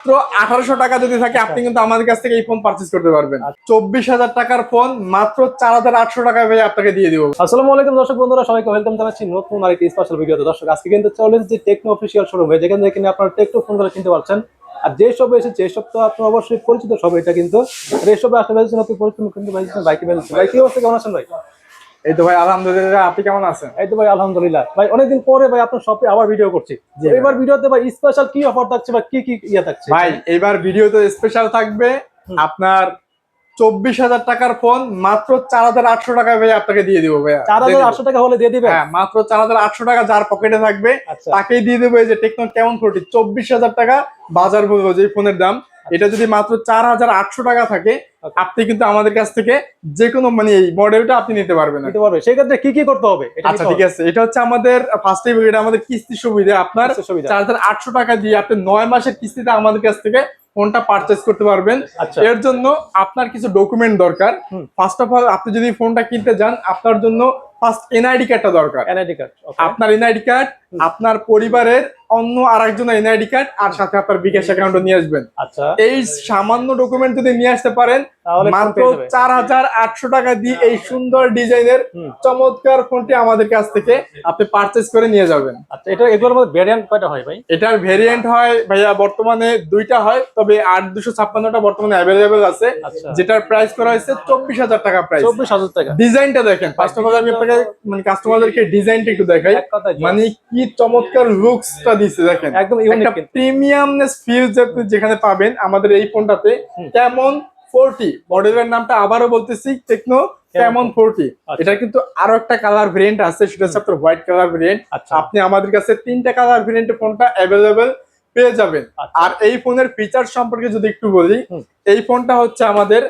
মাত্র আঠারোশো টাকা যদি থাকে আপনি কিন্তু আমাদের কাছ থেকে এই ফোন করতে পারবেন। চব্বিশ হাজার টাকার ফোন মাত্র চার হাজার আটশো টাকা আপনাকে দিয়ে দিব। আসসালামু আলাইকুম দর্শক বন্ধুরা সবাইকে ওয়েলকাম জানাচ্ছি নতুন আরেকটি স্পেশাল ভিডিওতে দর্শক আজকে কিন্তু চলে এসেছি টেকনো অফিসিয়াল শোরুমে যেখানে কিনে আপনারা টেকনো ফোন করে কিনতে পারছেন। আর যে সব এসেছে এই সব তো আপনার অবশ্যই পরিচিত সব এটা কিন্তু। আর আসলে আপনি পরিচিত কিন্তু বাইকে ভাই কি অবস্থা? কেমন আছেন ভাই? এই তো ভাই আলহামদুলিল্লাহ আপনি কেমন আছেন? এই তো ভাই আলহামদুলিল্লাহ। ভাই অনেকদিন পরে ভাই আপনার শপে আবার ভিডিও করছি। এবার ভিডিওতে ভাই স্পেশাল কি অফার থাকছে বা কি কি ইয়ে থাকছে? ভাই এবার ভিডিওতে স্পেশাল থাকবে আপনার চব্বিশ হাজার টাকার ফোন মাত্র চার হাজার আটশো টাকা ভাই আপনাকে দিয়ে দিব ভাইয়া। চার হাজার আটশো টাকা হলে দিয়ে দিবে হ্যাঁ মাত্র চার হাজার আটশো টাকা যার পকেটে থাকবে আচ্ছা। তাকেই দিয়ে দেবো এই যে টেকনো কেমন ফোরটি চব্বিশ হাজার টাকা বাজার মূল্য যে ফোনের দাম। এটা যদি মাত্র চার হাজার আটশো টাকা থাকে আপনি কিন্তু আমাদের কাছ থেকে যে কোনো মানে এই মডেলটা আপনি নিতে পারবেন নিতে পারবে সেই ক্ষেত্রে কি কি করতে হবে? আচ্ছা ঠিক আছে। এটা হচ্ছে আমাদের ফার্স্ট টাইম এটা আমাদের কিস্তি সুবিধা। আপনার চার হাজার আটশো টাকা দিয়ে আপনি নয় মাসের কিস্তিতে আমাদের কাছ থেকে ফোনটা পারচেস করতে পারবেন। আচ্ছা। এর জন্য আপনার কিছু ডকুমেন্ট দরকার। ফার্স্ট অফ অল আপনি যদি ফোনটা কিনতে যান আপনার জন্য ফার্স্ট এনআইডি কার্ডটা দরকার। এনআইডি কার্ড আপনার এনআইডি কার্ড আপনার পরিবারের অন্য আর আরেকজনের এনআইডি কার্ড আর সাথে আপনার বিকাশ অ্যাকাউন্টও নিয়ে আসবেন। আচ্ছা। এই সামান্য ডকুমেন্ট যদি নিয়ে আসতে পারেন মাত্র চার হাজার আটশো টাকা দিয়ে এই সুন্দর ডিজাইনের চমৎকার ফোনটি আমাদের কাছ থেকে আপনি পারচেস করে নিয়ে যাবেন। আচ্ছা এটা এগুলোর মধ্যে কয়টা হয় ভাই? এটার ভেরিয়েন্ট হয় ভাইয়া বর্তমানে দুইটা হয় তবে আট দুশো ছাপ্পান্নটা বর্তমানে অ্যাভেলেবেল আছে আচ্ছা। যেটার প্রাইস করা হয়েছে চব্বিশ হাজার টাকা প্রাইস চব্বিশ হাজার টাকা। ডিজাইনটা দেখেন ফার্স্ট অফ অল আমি আপনাকে মানে কাস্টমারদেরকে ডিজাইনটা একটু দেখাই। মানে কি চমৎকার লুকসটা দিচ্ছে দেখেন। একদম প্রিমিয়ামনেস ফিল যেখানে পাবেন আমাদের এই ফোনটাতে। কেমন ফোরটি। মডেলের নামটা আবারও বলতেছি টেকনো কেমন ফোরটি। আচ্ছা। এটা কিন্তু আরও একটা কালার ভেরিয়েন্ট আছে সেটা হচ্ছে আপনার হোয়াইট কালার ভেরিয়েন্ট আপনি আমাদের কাছে তিনটা কালার ভেরিয়েন্টের ফোনটা অ্যাভেলেবেল পেয়ে যাবেন। আচ্ছা। আর এই ফোনের ফিচার সম্পর্কে যদি একটু বলি এই ফোনটা হচ্ছে আমাদের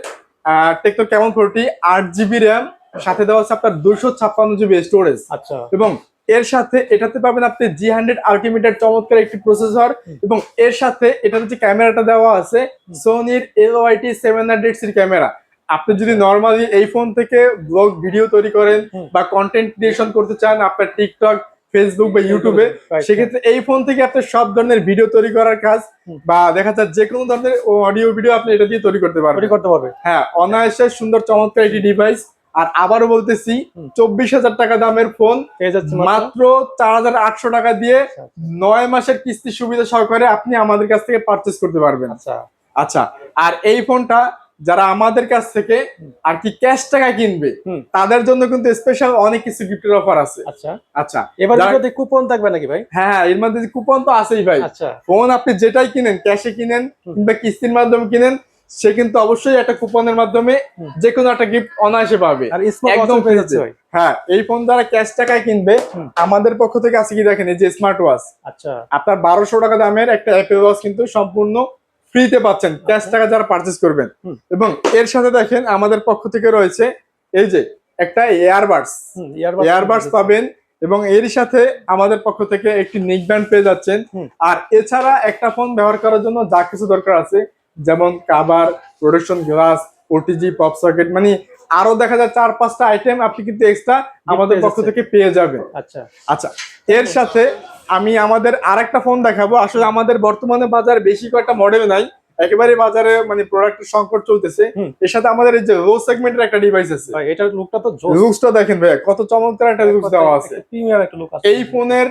টেকনো কেমন ফোরটি আট জিবি র্যাম সাথে দেওয়া আছে আপনার দুশো ছাপ্পান্ন জিবি স্টোরেজ আচ্ছা। এবং এর সাথে এটাতে পাবেন আপনি জি হান্ড্রেড আলটিমিটের চমৎকার একটি প্রসেসর এবং এর সাথে এটাতে যে ক্যামেরাটা দেওয়া আছে সোনির এল ওয়াইটি সেভেন হান্ড্রেড সির ক্যামেরা। আপনি যদি নর্মালি এই ফোন থেকে ব্লগ ভিডিও তৈরি করেন বা কন্টেন্ট ক্রিয়েশন করতে চান আপনার টিকটক ফেসবুক বা ইউটিউবে সেক্ষেত্রে এই ফোন থেকে আপনি সব ধরনের ভিডিও তৈরি করার কাজ বা দেখা যায় যে কোনো ধরনের অডিও ভিডিও আপনি এটা দিয়ে তৈরি করতে পারবেন। করতে পারবে হ্যাঁ অনায়াসে সুন্দর চমৎকার একটি ডিভাইস আর আবারও বলতেছি চব্বিশ হাজার টাকা দামের ফোন। মাত্র? চার হাজার আটশো টাকা দিয়ে। নয় মাসের কিস্তি সুবিধা সহকারে আপনি আমাদের কাছ থেকে পারচেস করতে পারবেন। আচ্ছা। আচ্ছা আর এই ফোনটা যারা আমাদের কাছ থেকে আর কি ক্যাশ টাকা কিনবে। তাদের জন্য কিন্তু স্পেশাল অনেক কিছু গিফটের অফার আছে। আচ্ছা। আচ্ছা এবার যদি কুপন থাকবে নাকি ভাই? হ্যাঁ হ্যাঁ, এর মধ্যে কুপন তো আছেই ভাই। আচ্ছা। ফোন আপনি যেটাই কিনেন ক্যাশে কিনেন কিংবা কিস্তির মাধ্যমে কিনেন সে কিন্তু অবশ্যই একটা কুপনের মাধ্যমে। যে কোনো একটা গিফট অনায়াসে পাবে। আর একদম হ্যাঁ এই ফোন যারা ক্যাশ টাকায় কিনবে। আমাদের পক্ষ থেকে আছে কি দেখেন এই যে স্মার্ট ওয়াচ আচ্ছা। আপনার বারোশো টাকা দামের একটা অ্যাপেল ওয়াচ কিন্তু সম্পূর্ণ ফ্রিতে পাচ্ছেন। ক্যাশ টাকা যারা পারচেস করবেন। এবং এর সাথে দেখেন আমাদের পক্ষ থেকে রয়েছে এই যে একটা এয়ারবাডস এয়ারবাডস পাবেন এবং এর সাথে আমাদের পক্ষ থেকে একটি নেক ব্যান্ড পেয়ে যাচ্ছেন। আর এছাড়া একটা ফোন ব্যবহার করার জন্য যা কিছু দরকার আছে যেমন cover protection glass OTG pop socket মানে আরও দেখা যায় চার পাঁচটা আইটেম আপনি কিন্তু এক্সট্রা আমাদের পক্ষ থেকে পেয়ে যাবেন। আচ্ছা। আচ্ছা এর সাথে আমি আমাদের আরেকটা ফোন দেখাবো। আসলে আমাদের বর্তমানে বাজার বেশি কয়েকটা মডেল নাই একেবারে বাজারে মানে প্রোডাক্টের সংকট চলতেছে। এর সাথে আমাদের এই যে লো সেগমেন্টের একটা ডিভাইস আছে। ভাই এটার লুকটা তো লুকসটা দেখেন ভাই কত চমৎকার একটা লুকস দেওয়া আছে। প্রিমিয়াম একটা লুক আছে এই ফোনের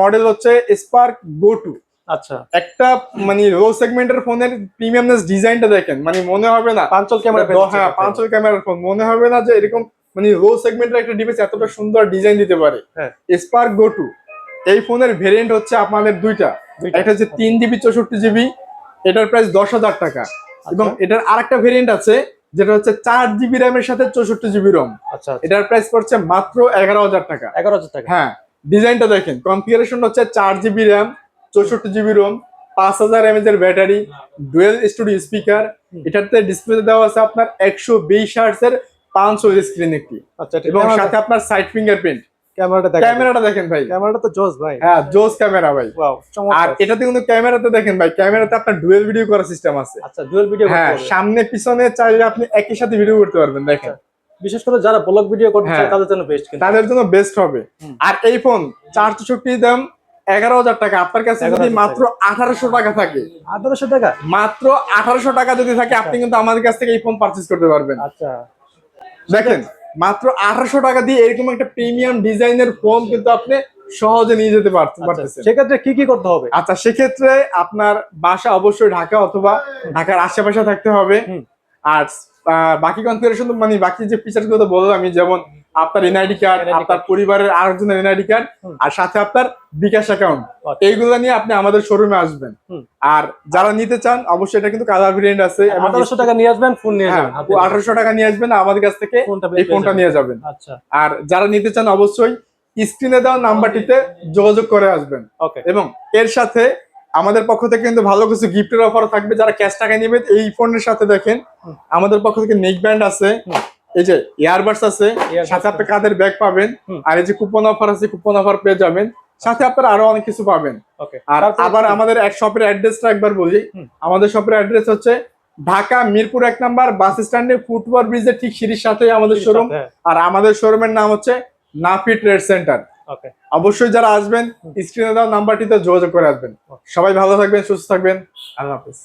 মডেল হচ্ছে স্পার্ক গো টু আচ্ছা। একটা মানে লো সেগমেন্টের ফোনের প্রিমিয়ামনেস ডিজাইনটা দেখেন মানে মনে হবে না। পাঁচল ক্যামেরা হ্যাঁ পাঁচল ক্যামেরার ফোন মনে হবে না যে এরকম মানে লো সেগমেন্টের একটা ডিভাইস এতটা সুন্দর ডিজাইন দিতে পারে। হ্যাঁ। স্পার্ক গো টু এই ফোনের ভেরিয়েন্ট হচ্ছে আপনাদের দুইটা। একটা হচ্ছে তিন জিবি চৌষট্টি জিবি এটার প্রাইস দশ হাজার টাকা। এবং এটার আরেকটা ভেরিয়েন্ট আছে যেটা হচ্ছে চার জিবি র্যামের সাথে চৌষট্টি জিবি রম আচ্ছা এটার প্রাইস পড়ছে মাত্র এগারো হাজার টাকা। এগারো হাজার টাকা। হ্যাঁ ডিজাইনটা দেখেন। কনফিগারেশন হচ্ছে চার জিবি র্যাম চৌষট্টি জিবি রোম পাঁচ হাজার এমএজ এর ব্যাটারি ডুয়েল স্টুডিও স্পিকার এটাতে ডিসপ্লে দেওয়া আছে আপনার একশো বিশ হার্টস এর পাঁচশো স্ক্রিন একটি। আচ্ছা এবং সাথে আপনার সাইড ফিঙ্গারপ্রিন্ট ক্যামেরাটা দেখেন। ক্যামেরাটা দেখেন ভাই। ক্যামেরাটা তো জোস ভাই। হ্যাঁ জোস ক্যামেরা ভাই। আর এটাতে কিন্তু ক্যামেরাতে দেখেন ভাই ক্যামেরাতে আপনার ডুয়েল ভিডিও করার সিস্টেম আছে। আচ্ছা ডুয়াল ভিডিও হ্যাঁ সামনে পিছনে চাইলে আপনি একই সাথে ভিডিও করতে পারবেন দেখেন। বিশেষ করে যারা ব্লগ ভিডিও করতে চায় হ্যাঁ। তাদের জন্য বেস্ট তাদের জন্য বেস্ট হবে। আর এই ফোন চার চৌষট্টি দাম এগারো হাজার টাকা। আপনার কাছে যদি মাত্র আঠারোশো টাকা থাকে। আঠারোশো টাকা? মাত্র আঠারোশো টাকা যদি থাকে আপনি কিন্তু আমাদের কাছ থেকে এই ফোন পারচেজ করতে পারবেন। আচ্ছা। দেখেন মাত্র আঠারোশো টাকা দিয়ে এরকম একটা প্রিমিয়াম ডিজাইনের ফোন কিন্তু আপনি সহজে নিয়ে যেতে আচ্ছা, পারতেছেন। সেক্ষেত্রে কি কি করতে হবে? আচ্ছা সেক্ষেত্রে আপনার বাসা অবশ্যই ঢাকা অথবা ঢাকার আশেপাশে থাকতে হবে। আর বাকি কনফিগারেশন মানে বাকি যে ফিচারগুলো বললাম আমি যেমন আপনার এনআইডি কার্ড আপনার পরিবারের আরেকজনের এনআইডি কার্ড আর সাথে আপনার বিকাশ অ্যাকাউন্ট আচ্ছা। এইগুলো নিয়ে আপনি আমাদের শোরুমে আসবেন। আর যারা নিতে চান অবশ্যই এটা কিন্তু কালার ভেরিয়েন্ট আছে। আঠারোশো টাকা নিয়ে আসবেন ফোন নিয়ে হ্যাঁ যাবেন আঠারোশো টাকা নিয়ে আসবেন আমাদের কাছ থেকে এই ফোনটা নিয়ে যাবেন। আচ্ছা। আর যারা নিতে চান অবশ্যই স্ক্রিনে দেওয়া নাম্বারটিতে যোগাযোগ করে আসবেন। ওকে এবং এর সাথে আমাদের পক্ষ থেকে কিন্তু ভালো কিছু গিফটের অফার থাকবে। যারা ক্যাশ টাকা নেবেন এই ফোনের সাথে দেখেন আমাদের পক্ষ থেকে নেক ব্যান্ড আছে। এই যে আছে সাথে আপনি কাদের ব্যাগ পাবেন আর এই যে কুপন অফার আছে কুপন অফার পেয়ে যাবেন। সাথে আপনারা আরও অনেক কিছু পাবেন। আর আবার আমাদের এক শপের অ্যাড্রেসটা একবার বলি। আমাদের শপের অ্যাড্রেস হচ্ছে ঢাকা মিরপুর এক নাম্বার বাস স্ট্যান্ডে ফুটওভার ব্রিজের ঠিক সিঁড়ির সাথে আমাদের শোরুম হ্যাঁ। আর আমাদের শোরুমের নাম হচ্ছে নাফি ট্রেড সেন্টার। অবশ্যই যারা আসবেন স্ক্রিনে দেওয়া নাম্বারটিতে যোগাযোগ করে আসবেন। সবাই ভালো থাকবেন সুস্থ থাকবেন। আল্লাহ হাফেজ।